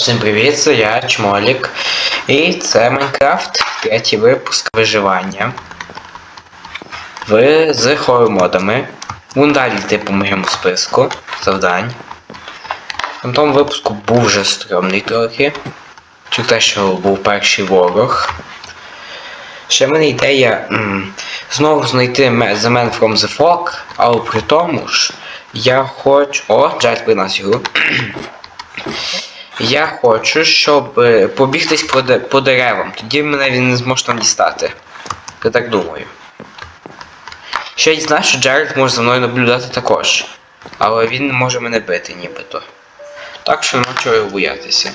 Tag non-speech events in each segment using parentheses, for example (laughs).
Всім привіт, це я Чмолік. І це Майнкрафт, третій випуск виживання. В з хоррор-модами. Вон далі йти по моєму списку завдань. На тому випуску був вже стрьомний трохи. Через те, що був перший ворог. Ще в мене ідея м, знову знайти The Man from the Fog, але при тому ж я хочу. О, Джайт принес ігру. Я хочу, щоб е, побігтись по, по деревам. Тоді мене він не зможе там дістати. Я так думаю. Ще й знаю, що Джеред може за мною наблюдати також. Але він не може мене бити нібито. Так що нема чого боятися.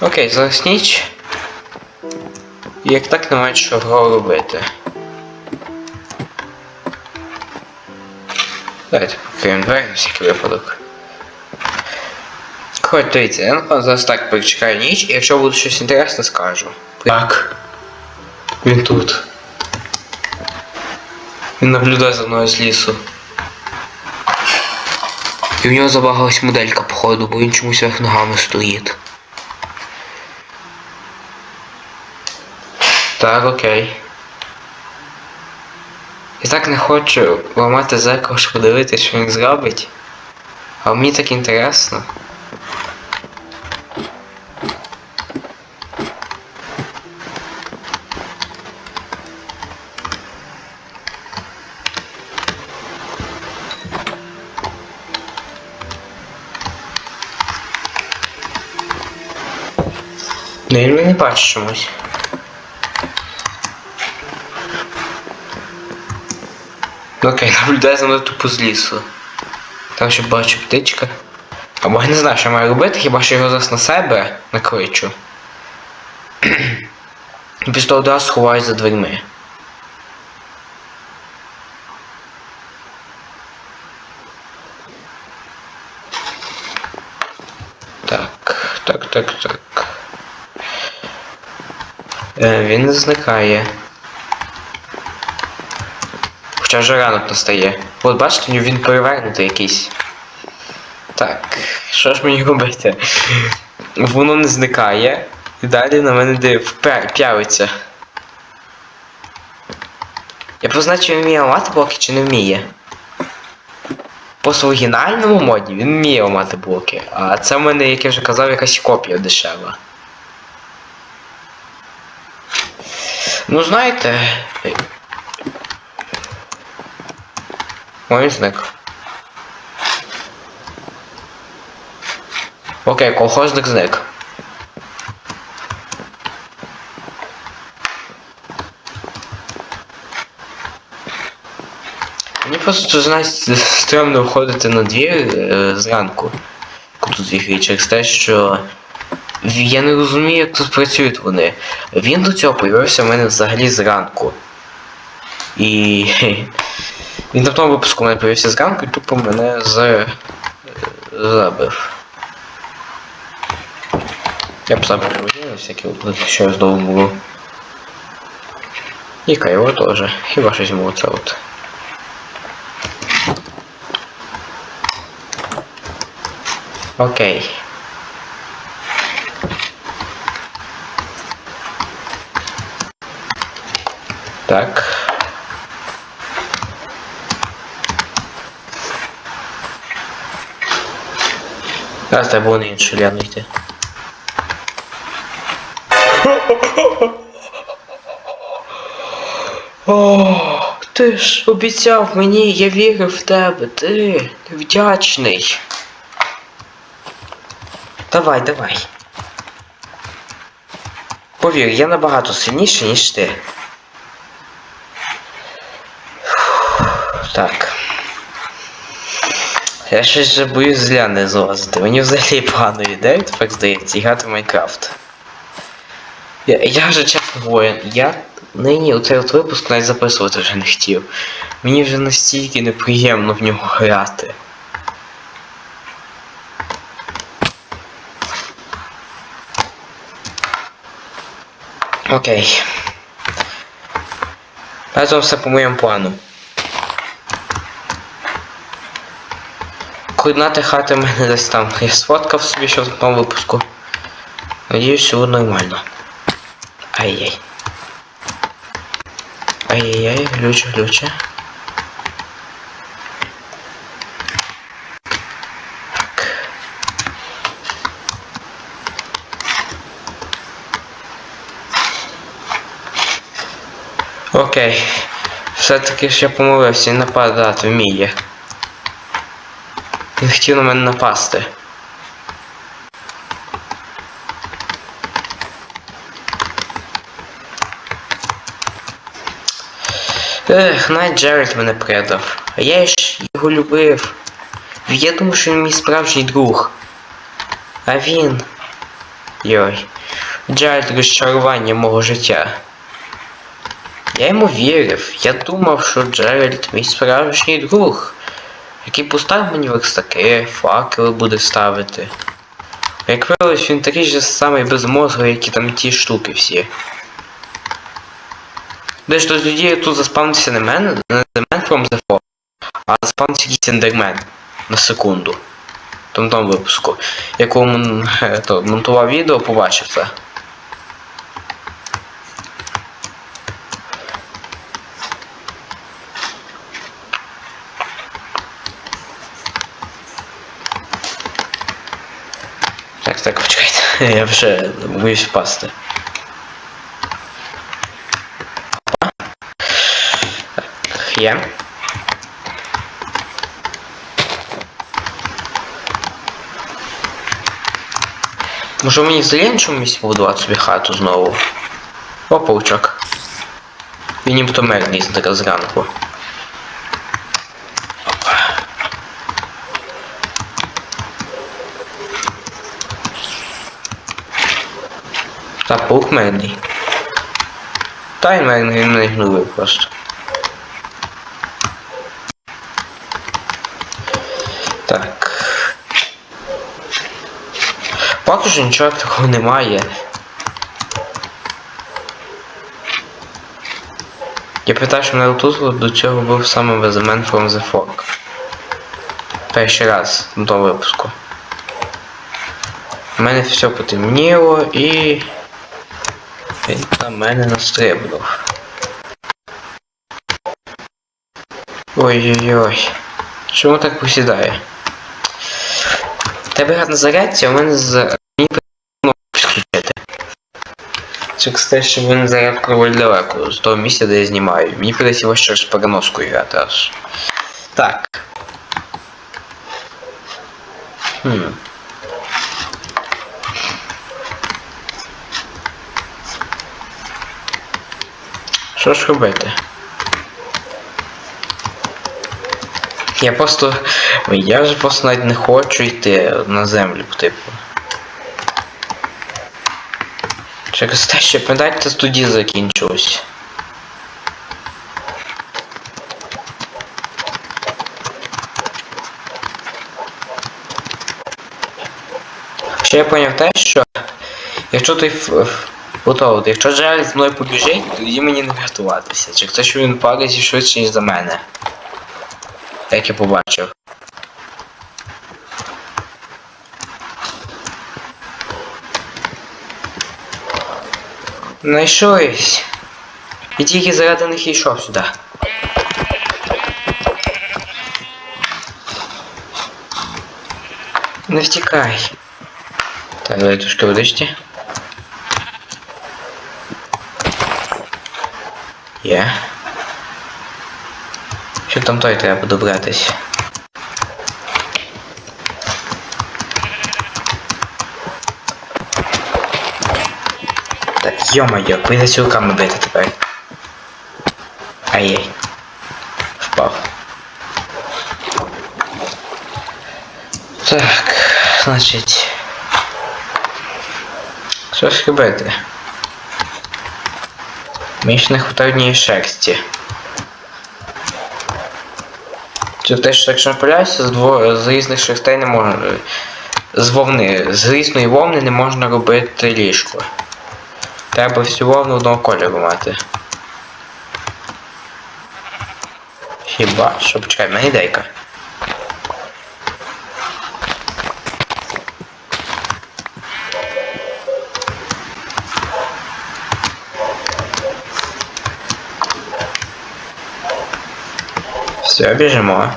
Окей, зараз ніч. І як так немає чого робити. Давайте покриємо двері на всякий випадок. Хоч дивіться, я напевно зараз так почекаю ніч, і якщо буде щось інтересне, скажу. Так. Він тут. Він наблюдає за мною з лісу. І в нього забагалась моделька, походу, бо він чомусь вверх ногами стоїть. Так, окей. Я так не хочу ламати зеркало, щоб подивитися, що він зробить. А мені так інтересно. Ну, він мене не бачить чомусь. Окей, наблюдає за мною тупо з лісу. Там ще бачу птичка. Або я не знаю, що я маю робити, хіба що його зараз на себе накличу. (clears throat) Після того одразу сховаюсь за дверьми. Так, так, так, так. Е, він не зникає. Хоча вже ранок настає. От бачите, він перевернутий якийсь. Так, що ж мені робити? Воно не зникає. І далі на мене див п'явиться. Я позначив, він вміє ламати блоки чи не вміє. По оригінальному моді він вміє ламати блоки, а це в мене, як я вже казав, якась копія дешева. Ну знаєте. Ой, зник. Окей, колхозник зник. Мені просто знаєте, стрімно виходити на двір е, зранку. Тут ігри через те, що я не розумію, як тут працюють вони. Він до цього появився в мене взагалі зранку. І він на тому випуску мене появився зранку і тупо мене з... е, забив. Я б забив на всякий випадок, що я знову можу. І Кайо теж. Хіба щось йому оце от. Окей. Так. Зараз треба було на іншу ляну йти. О, ти ж обіцяв мені, я вірив в тебе, ти вдячний. Давай, давай. Повір, я набагато сильніший, ніж ти. Так. Я щось вже боюсь зля не злазити. Мені взагалі погано йде, так здається, і грати в Майнкрафт. Я, я вже чесно говорю, я нині у цей от випуск навіть записувати вже не хотів. Мені вже настільки неприємно в нього грати. Окей. Разом все по моєму плану. Координати хати в мене десь там. Я сфоткав собі ще тому випуску. Надіюсь, все нормально. Ай-яй. Ай-яй-яй, глюче, глюче. Окей. Все-таки ж я помилився і нападати вміє. Він хотів на мене напасти. Ех, навіть Джеред мене предав. А я ж його любив. Я думав, що він мій справжній друг. А він. Йой. Джеред розчарування мого життя. Я йому вірив. Я думав, що Джеральд мій справжній друг, який поставив мені верстаки, факели буде ставити. Як виявилось, він такий же самий безмозглий, як і там ті штуки всі. Де ж тоді тут заспавнився не мене, не The Man from the Fall, а заспавнився якийсь ендермен на секунду. Тому тому випуску. Е, (laughs) то, монтував відео, побачив це. Так, так, почекайте. (laughs) Я вже боюсь впасти. Так, є. Може мені в іншому місці побудувати собі хату знову? О, паучок. Він нібито мертвий зараз зранку. Паук мирний. Та й він не гнувив просто. Так. Поки що нічого такого немає. Я питаю, що мене тут до цього був саме The Man from the Fog. Перший раз тому випуску. У мене все потемніло і... Він на мене настрибнув. Ой-ой-ой. Чому так посідає? Тебе гарна зарядці, а у мене з... Мені потрібно підключити. Через те, що він зарядку доволі далеко, з того місця, де я знімаю. Мені придеться ось через переноску грати аж. Так. Хм. Що ж робити? Я просто. Я ж просто навіть не хочу йти на землю, типу. Через те, що пам'ятаєте, тоді закінчилось. Ще я поняв те, що якщо той ф- якщо Джеральд з мною побіжить, тоді мені не врятуватися. Те, що він падає швидше, ніж за мене. Як я побачив. Знайшлись. І тільки заради них йшов сюди. Не втікай. Так, давай трошки водички. Є. Що там той треба добратись? Так, йо-моє, прийдеться руками бити тепер. Ай-яй. Впав. Так, значить. Що ж робити? Не хватає однієї шерсті. Чи те, що якщо напиляюся, з, дво... з різних шерстей не можна. З вовни. З різної вовни не можна робити ліжко. Треба всю вовну одного кольору мати. Хіба що почекай, в мене ідейка. Все, біжимо.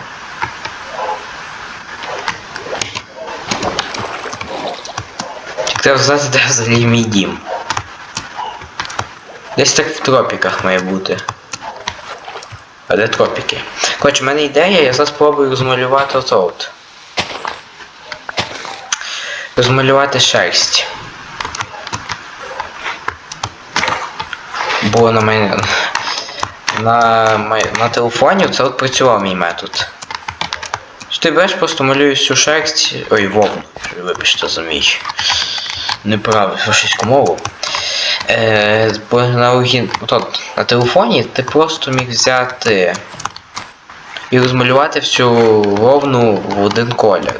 Треба знати, де взагалі мій дім. Десь так в тропіках має бути. А де тропіки? Коротше, в мене ідея, я зараз спробую розмалювати от. Розмалювати шерсть. Бо на мене. На, на телефоні це от працював мій метод. Що ти береш, просто малюєш всю шерсть. Ой, вовну, вибачте за мій. Неправильно російську мову. Е, на, от, на телефоні ти просто міг взяти і розмалювати всю вовну в один колір.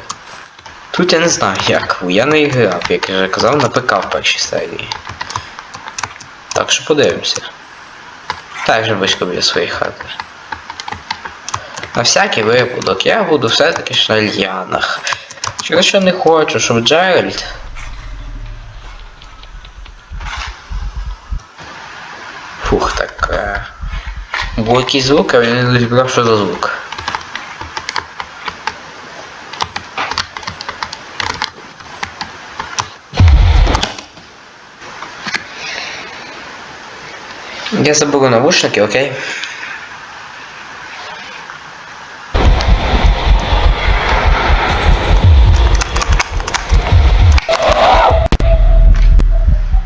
Тут я не знаю як, я не грав, як я вже казав, на ПК в першій серії. Так що подивимося. Так вже близько біля своєї хати. На всякий випадок я буду все-таки ж на льянах. Чого що не хочу, щоб Джеральд. Фух, так. Е... Був якийсь звук, а він не розібрав, що за звук. Я заберу наушники, окей?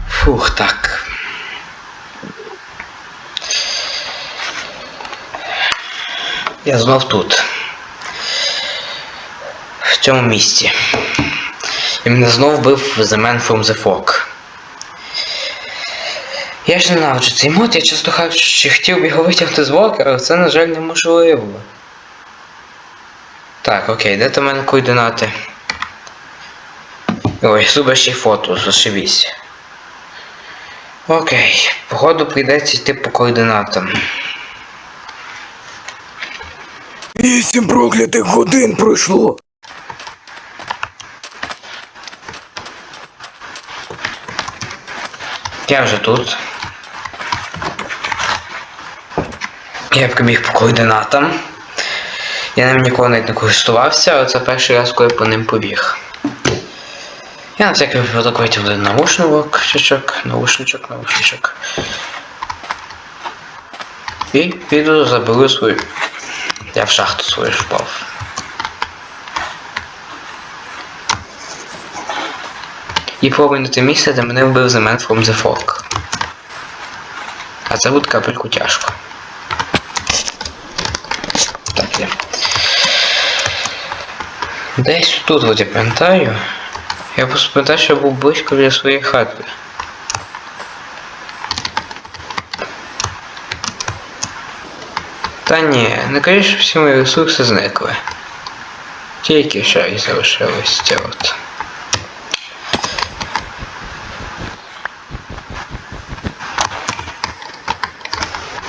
Фух, так. Я знов тут. В цьому місці. І мене знов вбив The Man from the Fog. Я ж ненавиджу цей мод, я часто кажу, що хотів би його витягнути з волка, але це, на жаль, неможливо. Так, окей, де там мене координати? Ой, зуба ще й фото, зашибісь. Окей, походу прийдеться йти по координатам. Вісім проклятих годин пройшло. Я вже тут. Я прибіг по координатам. Я ним ніколи навіть не користувався, але це перший раз, коли по ним побіг. Я на всякий випадок витягнув наушничок, чечок, наушничок, наушничок. І піду заберу свою. Я в шахту свою впав. І на те місце, де мене вбив Man from the Fog. А це буде капельку тяжко. Десь тут от я пам'ятаю. Я просто пам'ятаю, що я був близько біля своєї хати. Та ні, не кажи, що всі мої ресурси зникли. Тільки що і залишилось це от.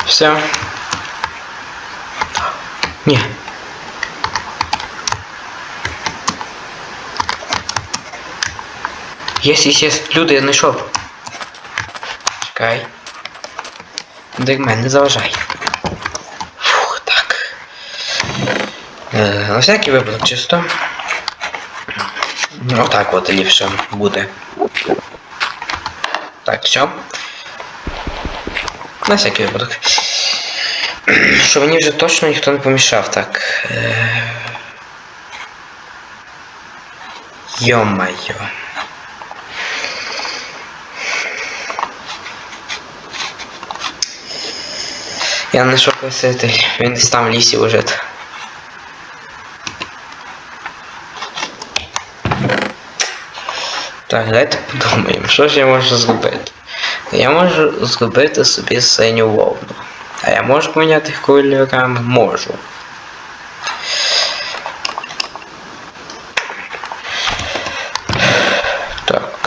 Все. Ні. Єс, єс, єс, люди, я знайшов. Чекай. Дермен, не заважай. Фух, так. На всякий випадок чисто. Ну, так от ліпше буде. Так, все. На всякий випадок. Що мені вже точно ніхто не помішав, так. Е... Йо-майо. Я знайшов краситель, він десь там в лісі лежить. Так, давайте подумаємо, що ж я можу зробити. Я можу зробити собі синю вовну. А я можу поміняти кольорами? Можу. Так.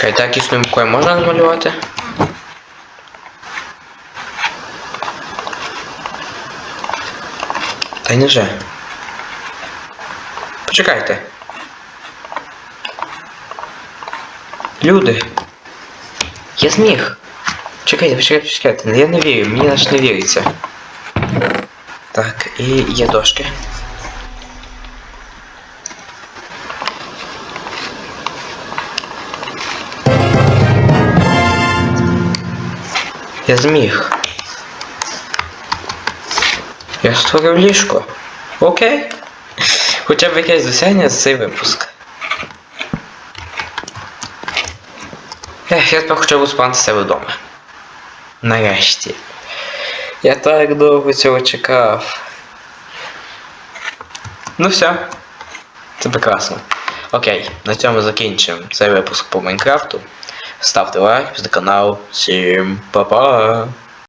Чекай, так існує мукою можна намалювати? Та й не вже. Почекайте. Люди. Я зміг. Чекайте, почекайте, почекайте. Я не вірю, мені аж не віриться. Так, і є дошки. Я зміг. Я створив ліжко. Окей. Хоча б якесь досягнення за цей випуск. Ех, я тепер б себе вдома. Нарешті. Я так довго цього чекав. Ну все. Це прекрасно. Окей, на цьому закінчимо цей випуск по Майнкрафту. Ставте лайк, підписуйтесь на канал. Всім па-па!